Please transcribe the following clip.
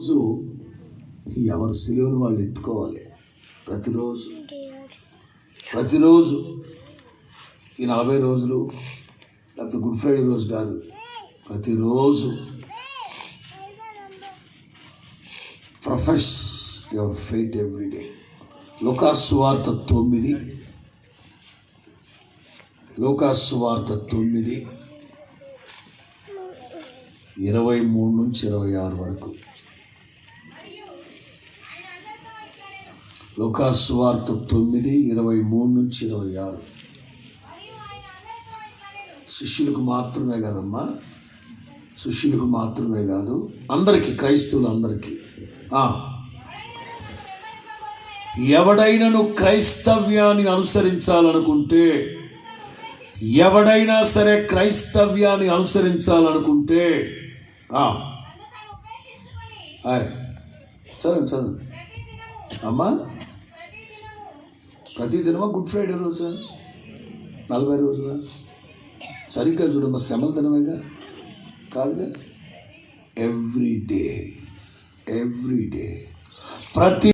రోజు ఎవరి సిలువను వాళ్ళు ఎత్తుకోవాలి. ప్రతిరోజు. ప్రతిరోజు ఈ నలభై రోజులు లేకపోతే గుడ్ ఫ్రైడే రోజు కాదు. ప్రతిరోజు ప్రొఫెస్ యువర్ ఫెయిట్ ఎవ్రీడే లోకాసువార్త తొమ్మిది. లోకాసువార్త తొమ్మిది. ఇరవై మూడు నుంచి ఇరవై ఆరు వరకు. లోకాసువార్త తొమ్మిది ఇరవై మూడు నుంచి ఇరవై ఆరు. శిష్యులకు మాత్రమే కాదమ్మా. శిష్యులకు మాత్రమే కాదు అందరికీ క్రైస్తవులు అందరికీ ఎవడైనను క్రైస్తవ్యాన్ని అనుసరించాలనుకుంటే ఎవడైనా సరే క్రైస్తవ్యాన్ని అనుసరించాలనుకుంటే చదువు చదువు అమ్మా. ప్రతి దినమా గుడ్ ఫ్రైడే రోజు? నలభై రోజుల? సరిగ్గా చూడమ్మా శ్రమల దినమేగా? కాదుగా? ఎవ్రీ డే ఎవ్రీ డే ప్రతి